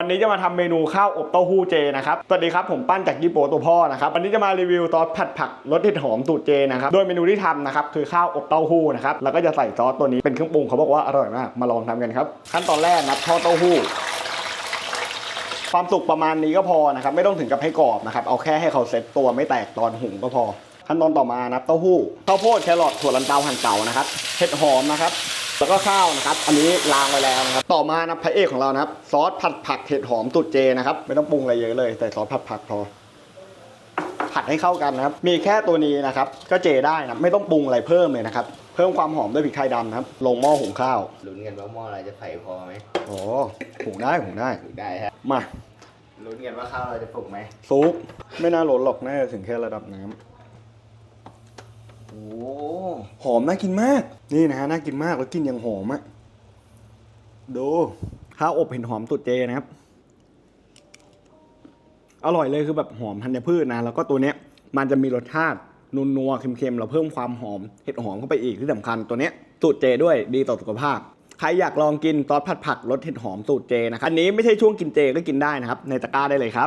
วันนี้จะมาทำเมนูข้าวอบเต้าหู้เจนะครับ สวัสดีครับผมปั้นจากยี่โปตัวพ่อนะครับ วันนี้จะมารีวิวซอสผัดผักรสเห็ดหอมสูตรเจนะครับ โดยเมนูที่ทำนะครับคือข้าวอบเต้าหู้นะครับ แล้วก็จะใส่ซอสตัวนี้เป็นเครื่องปรุงเขาบอกว่าอร่อยมาก มาลองทำกันครับ ขั้นตอนแรกนับทอดเต้าหู้ ความสุกประมาณนี้ก็พอนะครับ ไม่ต้องถึงกับให้กรอบนะครับ เอาแค่ให้เขาเซ็ตตัวไม่แตกตอนหุงก็พอ ขั้นตอนต่อมานับเต้าหู้ ข้าวโพดแครอทถั่วลันเตาหั่นเตานะครับ เห็ดหอมนะครับ แล้วก็ข้าวนะครับ อันนี้ล้างไว้แล้วนะครับ ต่อมานะพระเอกของเรานะครับ ซอสผัดผักเห็ดหอมตุดเจนะครับ ไม่ต้องปรุงอะไรเยอะเลยใส่ซอสผัดผักพอ ผัดให้เข้ากันนะครับ มีแค่ตัวนี้นะครับ ก็เจได้นะไม่ต้องปรุงอะไรเพิ่มเลยนะครับ เพิ่มความหอมด้วยพริกไทยดำนะครับ ลงหม้อหุงข้าวลุ้นกันว่าหม้อเราจะไฟพอไหมโอ้หุงได้หุงได้ถูกได้ฮะมาลุ้นกันว่าข้าวเราจะสุกไหมซุปไม่น่าล้นหรอกน่าจะถึงแค่ระดับน้ำโอ้ หอมน่ากินมาก นี่นะฮะน่ากินมากแล้วกินยังหอมอะดูข้าวอบเห็นหอมตุดเจนะครับ อร่อยเลยคือแบบหอมธัญพืชนะแล้วก็ตัวเนี้ยมันจะมีรสชาตินัวนัวเค็มๆเราเพิ่มความหอมเห็ดหอมเข้าไปอีกที่สำคัญตัวเนี้ยสูตรเจด้วยดีต่อสุขภาพ ใครอยากลองกินซอสผัดผักรสเห็ดหอมสูตรเจนะครับอันนี้ไม่ใช่ช่วงกินเจก็กินได้นะครับ ในตะกร้าได้เลยครับ